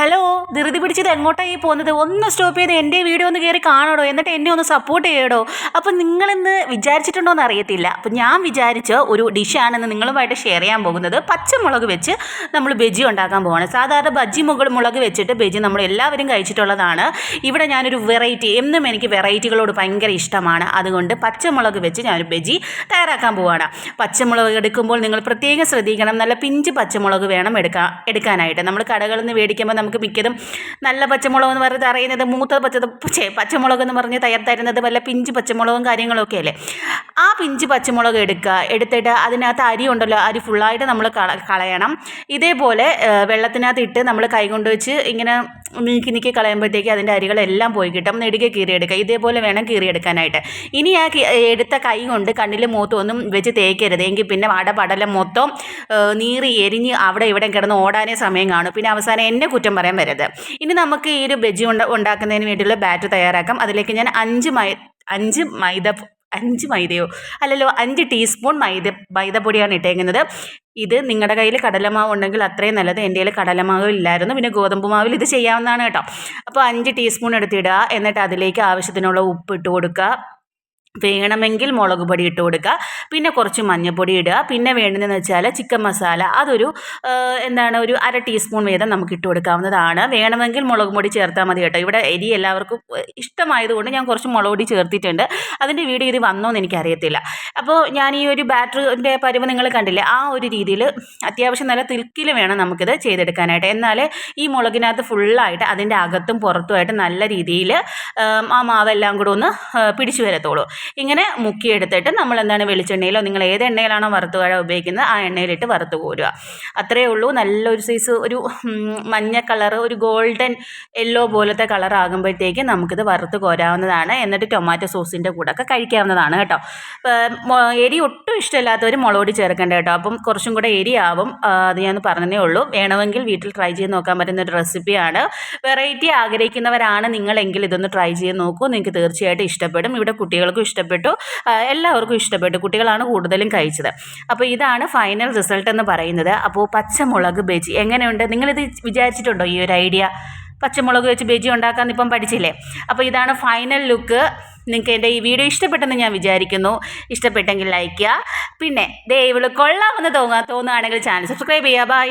Hello ധൃതി പിടിച്ചത് എങ്ങോട്ടാണ് ഈ പോകുന്നത്? ഒന്ന് സ്റ്റോപ്പ് ചെയ്ത് എന്റെ വീഡിയോ ഒന്ന് കയറി കാണണോ? എന്നിട്ട് എന്നെ ഒന്ന് സപ്പോർട്ട് ചെയ്യടോ. അപ്പോൾ നിങ്ങളിന്ന് വിചാരിച്ചിട്ടുണ്ടോ എന്ന് അറിയത്തില്ല. അപ്പോൾ ഞാൻ വിചാരിച്ച ഒരു ഡിഷാണെന്ന് നിങ്ങളുമായിട്ട് ഷെയർ ചെയ്യാൻ പോകുന്നത് പച്ചമുളക് വെച്ച് നമ്മൾ ബജി ഉണ്ടാക്കാൻ പോവാണ്. സാധാരണ ബജി മുകൾ മുളക് വെച്ചിട്ട് ബജി നമ്മൾ എല്ലാവരും കഴിച്ചിട്ടുള്ളതാണ്. ഇവിടെ ഞാനൊരു വെറൈറ്റി എന്നും എനിക്ക് വെറൈറ്റികളോട് ഭയങ്കര ഇഷ്ടമാണ്. അതുകൊണ്ട് പച്ചമുളക് വെച്ച് ഞാനൊരു ബജി തയ്യാറാക്കാൻ പോവാണ്. പച്ചമുളക് എടുക്കുമ്പോൾ നിങ്ങൾ പ്രത്യേകം ശ്രദ്ധിക്കണം. നല്ല പിഞ്ച് പച്ചമുളക് വേണം എടുക്കാൻ എടുക്കാനായിട്ട്. നമ്മൾ കടകളിൽ നിന്ന് മേടിക്കുമ്പോൾ നമുക്ക് മിക്കതും നല്ല പച്ചമുളക് എന്ന് പറഞ്ഞ് അറിയുന്നത് മൂത്ത പച്ച പച്ചമുളക് എന്ന് പറഞ്ഞ് തയ്യാർ തരുന്നത് വല്ല പിഞ്ച് പച്ചമുളകും കാര്യങ്ങളൊക്കെ അല്ലേ? ആ പിഞ്ച് പച്ചമുളക് എടുക്കുക. എടുത്തിട്ട് അതിനകത്ത് അരി ഉണ്ടല്ലോ അരി ഫുള്ളായിട്ട് നമ്മൾ കള കളയണം. ഇതേപോലെ വെള്ളത്തിനകത്ത് ഇട്ട് നമ്മൾ കൈകൊണ്ട് വെച്ച് ഇങ്ങനെ നീക്കി നീക്കി കളയുമ്പോഴത്തേക്ക് അതിന്റെ അരികളെല്ലാം പോയി കിട്ടും. നെടുകെ കീറിയെടുക്കുക. ഇതേപോലെ വേണം കീറിയെടുക്കാനായിട്ട്. ഇനി ആ എടുത്ത കൈ കൊണ്ട് കണ്ണിൽ മൂത്തൊന്നും വെച്ച് തേക്കരുത്. എങ്കിൽ പിന്നെ പടലം മൊത്തം നീറി എരിഞ്ഞ് അവിടെ ഇവിടെ കിടന്ന് ഓടാനേ സമയം കാണും. പിന്നെ അവസാനം എന്നെ കുറ്റം പറയാൻ വരരുത്. ഇനി നമുക്ക് ഈ ഒരു ബജി ഉണ്ട ഉണ്ടാക്കുന്നതിന് വേണ്ടിയുള്ള ബാറ്റ് തയ്യാറാക്കാം. അതിലേക്ക് ഞാൻ അഞ്ച് മൈ അഞ്ച് മൈദ അഞ്ച് മൈദയോ അല്ലല്ലോ അഞ്ച് ടീസ്പൂൺ മൈദ മൈദപ്പൊടിയാണ് ഇട്ടേക്കുന്നത്. ഇത് നിങ്ങളുടെ കയ്യിൽ കടലമാവ് ഉണ്ടെങ്കിൽ അത്രയും നല്ലത്. എന്റെ കയ്യിൽ കടലമാവ് ഇല്ലായിരുന്നു. പിന്നെ ഗോതമ്പ് മാവിൽ ഇത് ചെയ്യാവുന്നതാണ് കേട്ടോ. അപ്പോൾ അഞ്ച് ടീസ്പൂൺ എടുത്തിടുക. എന്നിട്ട് അതിലേക്ക് ആവശ്യത്തിനുള്ള ഉപ്പ് ഇട്ട് കൊടുക്കുക. വേണമെങ്കിൽ മുളക് പൊടി ഇട്ട് കൊടുക്കുക. പിന്നെ കുറച്ച് മഞ്ഞൾപ്പൊടി ഇടുക. പിന്നെ വേണ്ടതെന്ന് വെച്ചാൽ ചിക്കൻ മസാല. അതൊരു എന്താണ് ഒരു അര ടീസ്പൂൺ വീതം നമുക്ക് ഇട്ട് കൊടുക്കാവുന്നതാണ്. വേണമെങ്കിൽ മുളക് പൊടി ചേർത്താൽ മതി കേട്ടോ. ഇവിടെ എരി എല്ലാവർക്കും ഇഷ്ടമായതുകൊണ്ട് ഞാൻ കുറച്ച് മുളക് പൊടി ചേർത്തിട്ടുണ്ട്. അതിന്റെ വീഡിയോ ഇത് വന്നോ എന്ന് എനിക്കറിയത്തില്ല. അപ്പോൾ ഞാൻ ഈ ഒരു ബാറ്ററിന്റെ പരിവ് നിങ്ങൾ കണ്ടില്ലേ? ആ ഒരു രീതിയിൽ അത്യാവശ്യം നല്ല തിൽക്കിൽ വേണം നമുക്കിത് ചെയ്തെടുക്കാനായിട്ട്. എന്നാൽ ഈ മുളകിനകത്ത് ഫുള്ളായിട്ട് അതിന്റെ അകത്തും പുറത്തുമായിട്ട് നല്ല രീതിയിൽ ആ മാവെല്ലാം കൂടെ ഒന്ന് പിടിച്ചു വരത്തുള്ളൂ. ഇങ്ങനെ മുക്കിയെടുത്തിട്ട് നമ്മൾ എന്താണ് വെളിച്ചെണ്ണയിലോ നിങ്ങൾ ഏത് എണ്ണയിലാണോ വറുത്ത് വാഴ ഉപയോഗിക്കുന്നത് ആ എണ്ണയിലിട്ട് വറുത്ത് കോരുക. അത്രയേ ഉള്ളൂ. നല്ലൊരു സൈസ് ഒരു മഞ്ഞ കളർ ഒരു ഗോൾഡൻ യെല്ലോ പോലത്തെ കളർ നമുക്കിത് വറുത്ത് കോരാവുന്നതാണ്. എന്നിട്ട് ടൊമാറ്റോ സോസിന്റെ കൂടെ ഒക്കെ കഴിക്കാവുന്നതാണ് കേട്ടോ. എരി ഒട്ടും ഇഷ്ടമില്ലാത്തവർ മുളകൊടി ചേർക്കേണ്ട കേട്ടോ. അപ്പം കുറച്ചും കൂടെ എരിയാവും. അത് ഞാൻ പറഞ്ഞതേ ഉള്ളൂ. വേണമെങ്കിൽ വീട്ടിൽ ട്രൈ ചെയ്ത് നോക്കാൻ പറ്റുന്ന ഒരു റെസിപ്പിയാണ് വെറൈറ്റി ആഗ്രഹിക്കുന്നവരാണ് നിങ്ങളെങ്കിൽ ഇതൊന്ന് ട്രൈ ചെയ്ത് നോക്കൂ. നിങ്ങൾക്ക് തീർച്ചയായിട്ടും ഇഷ്ടപ്പെടും. ഇവിടെ കുട്ടികൾക്കും ഇഷ്ടപ്പെട്ടു. എല്ലാവർക്കും ഇഷ്ടപ്പെട്ടു. കുട്ടികളാണ് കൂടുതലും കഴിച്ചത്. അപ്പോൾ ഇതാണ് ഫൈനൽ റിസൾട്ട് എന്ന് പറയുന്നത്. അപ്പോൾ പച്ചമുളക് ബജി എങ്ങനെയുണ്ട്? നിങ്ങളിത് വിചാരിച്ചിട്ടുണ്ടോ ഈ ഒരു ഐഡിയ പച്ചമുളക് വെച്ച് ബജി ഉണ്ടാക്കാൻ ഇപ്പം പഠിച്ചില്ലേ? അപ്പോൾ ഇതാണ് ഫൈനൽ ലുക്ക് നിങ്ങൾക്ക് എന്റെ ഈ വീഡിയോ ഇഷ്ടപ്പെട്ടെന്ന് ഞാൻ വിചാരിക്കുന്നു. ഇഷ്ടപ്പെട്ടെങ്കിൽ ലൈക്ക് ചെയ്യുക. പിന്നെ ദേ ഇവൾ കൊള്ളാമെന്ന് തോന്നുക തോന്നുകയാണെങ്കിൽ ചാനൽ സബ്സ്ക്രൈബ് ചെയ്യുക. ബൈ